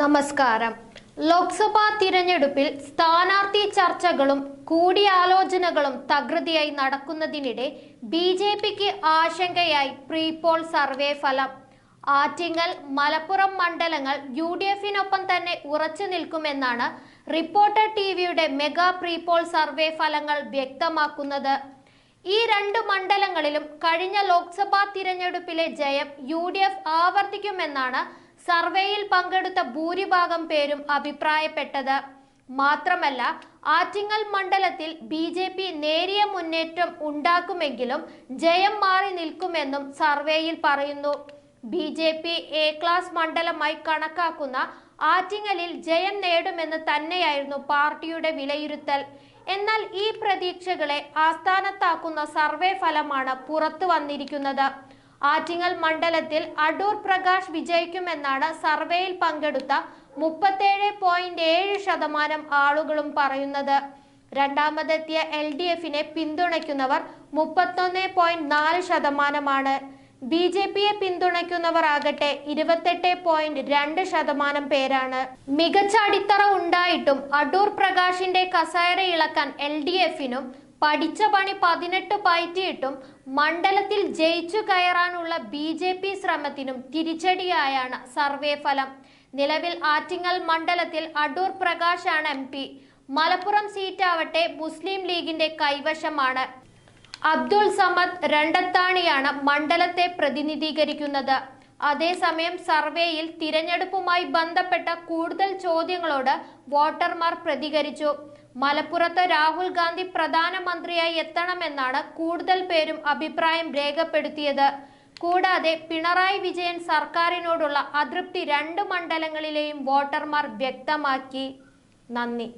നമസ്കാരം. ലോക്സഭാ തിരഞ്ഞെടുപ്പിൽ സ്ഥാനാർത്ഥി ചർച്ചകളും കൂടിയാലോചനകളും തകൃതിയായി നടക്കുന്നതിനിടെ ബി ജെ പിക്ക് ആശങ്കയായി പ്രീപോൾ സർവേ ഫലം. ആറ്റിങ്ങൽ മലപ്പുറം മണ്ഡലങ്ങൾ യു ഡി എഫിനൊപ്പം തന്നെ ഉറച്ചു നിൽക്കുമെന്നാണ് റിപ്പോർട്ടർ ടി വിയുടെ മെഗാ പ്രീപോൾ സർവേ ഫലങ്ങൾ വ്യക്തമാക്കുന്നത്. ഈ രണ്ട് മണ്ഡലങ്ങളിലും കഴിഞ്ഞ ലോക്സഭാ തിരഞ്ഞെടുപ്പിലെ ജയം യു ഡി എഫ് ആവർത്തിക്കുമെന്നാണ് സർവേയിൽ പങ്കെടുത്ത ഭൂരിഭാഗം പേരും അഭിപ്രായപ്പെട്ടത് മാത്രമല്ല ആറ്റിങ്ങൽ മണ്ഡലത്തിൽ ബി ജെ പി നേരിയ മുന്നേറ്റം ഉണ്ടാക്കുമെങ്കിലും ജയം മാറി നിൽക്കുമെന്നും സർവേയിൽ പറയുന്നു. B J P A class മണ്ഡലമായി കണക്കാക്കുന്ന ആറ്റിങ്ങലിൽ ജയം നേടുമെന്ന് തന്നെയായിരുന്നു പാർട്ടിയുടെ വിലയിരുത്തൽ. എന്നാൽ ഈ പ്രതീക്ഷകളെ ആസ്ഥാനത്താക്കുന്ന സർവേ ഫലമാണ് പുറത്തു വന്നിരിക്കുന്നത്. ആറ്റിങ്ങൽ മണ്ഡലത്തിൽ അടൂർ പ്രകാശ് വിജയിക്കുമെന്നാണ് സർവേയിൽ പങ്കെടുത്ത മുപ്പത്തേഴ് പോയിന്റ് ഏഴ് ശതമാനം ആളുകളും പറയുന്നത്. രണ്ടാമതെത്തിയ എൽ ഡി എഫിനെ പിന്തുണയ്ക്കുന്നവർ മുപ്പത്തൊന്ന് പോയിന്റ് നാല് ശതമാനമാണ്. ബി ജെ പിയെ പിന്തുണയ്ക്കുന്നവർ ആകട്ടെ ഇരുപത്തെട്ട് പോയിന്റ് രണ്ട് ശതമാനം പേരാണ്. മികച്ച അടിത്തറ ഉണ്ടായിട്ടും അടൂർ പ്രകാശിന്റെ കസേര ഇളക്കാൻ എൽ ഡി എഫിനും പഠിച്ച പണി പതിനെട്ട് പയറ്റിയിട്ടും മണ്ഡലത്തിൽ ജയിച്ചു കയറാനുള്ള ബി ജെ പി ശ്രമത്തിനും തിരിച്ചടിയായാണ് സർവേ ഫലം. നിലവിൽ ആറ്റിങ്ങൽ മണ്ഡലത്തിൽ അടൂർ പ്രകാശാണ് എം പി. മലപ്പുറം സീറ്റാവട്ടെ മുസ്ലിം ലീഗിന്റെ കൈവശമാണ്. അബ്ദുൾ സമദ് രണ്ടത്താണിയാണ് മണ്ഡലത്തെ പ്രതിനിധീകരിക്കുന്നത്. അതേസമയം സർവേയിൽ തിരഞ്ഞെടുപ്പുമായി ബന്ധപ്പെട്ട കൂടുതൽ ചോദ്യങ്ങളോട് വോട്ടർമാർ പ്രതികരിച്ചു. മലപ്പുറത്ത് രാഹുൽ ഗാന്ധി പ്രധാനമന്ത്രിയായി എത്തണമെന്നാണ് കൂടുതൽ പേരും അഭിപ്രായം രേഖപ്പെടുത്തിയത്. കൂടാതെ പിണറായി വിജയൻ സർക്കാരിനോടുള്ള അതൃപ്തി രണ്ട് മണ്ഡലങ്ങളിലെയും വോട്ടർമാർ വ്യക്തമാക്കി. നന്ദി.